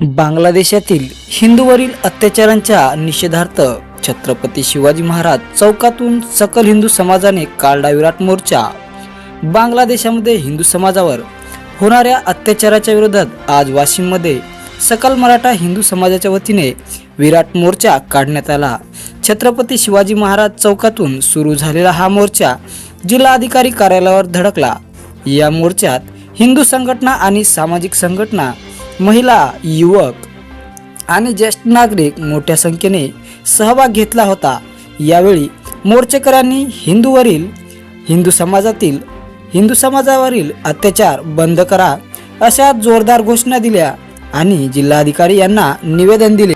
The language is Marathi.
बांगलादेशातील हिंदूवरील अत्याचारांच्या निषेधार्थ छत्रपती शिवाजी महाराज चौकातून सकल हिंदू समाजाने कालडा विराट मोर्चा. बांगलादेशामध्ये हिंदू समाजावर होणाऱ्या अत्याचाराच्या विरोधात आज वाशिममध्ये सकल मराठा हिंदू समाजाच्या वतीने विराट मोर्चा काढण्यात आला. छत्रपती शिवाजी महाराज चौकातून सुरू झालेला हा मोर्चा जिल्हाधिकारी कार्यालयावर धडकला. या मोर्चात हिंदू संघटना आणि सामाजिक संघटना महिला युवक आणि ज्येष्ठ नागरिक मोठ्या संख्येने सहभाग घेतला होता. यावेळी मोर्चेकरांनी हिंदूवरील हिंदू समाजातील हिंदू समाजावरील अत्याचार बंद करा अशा जोरदार घोषणा दिल्या आणि जिल्हाधिकारी यांना निवेदन दिले.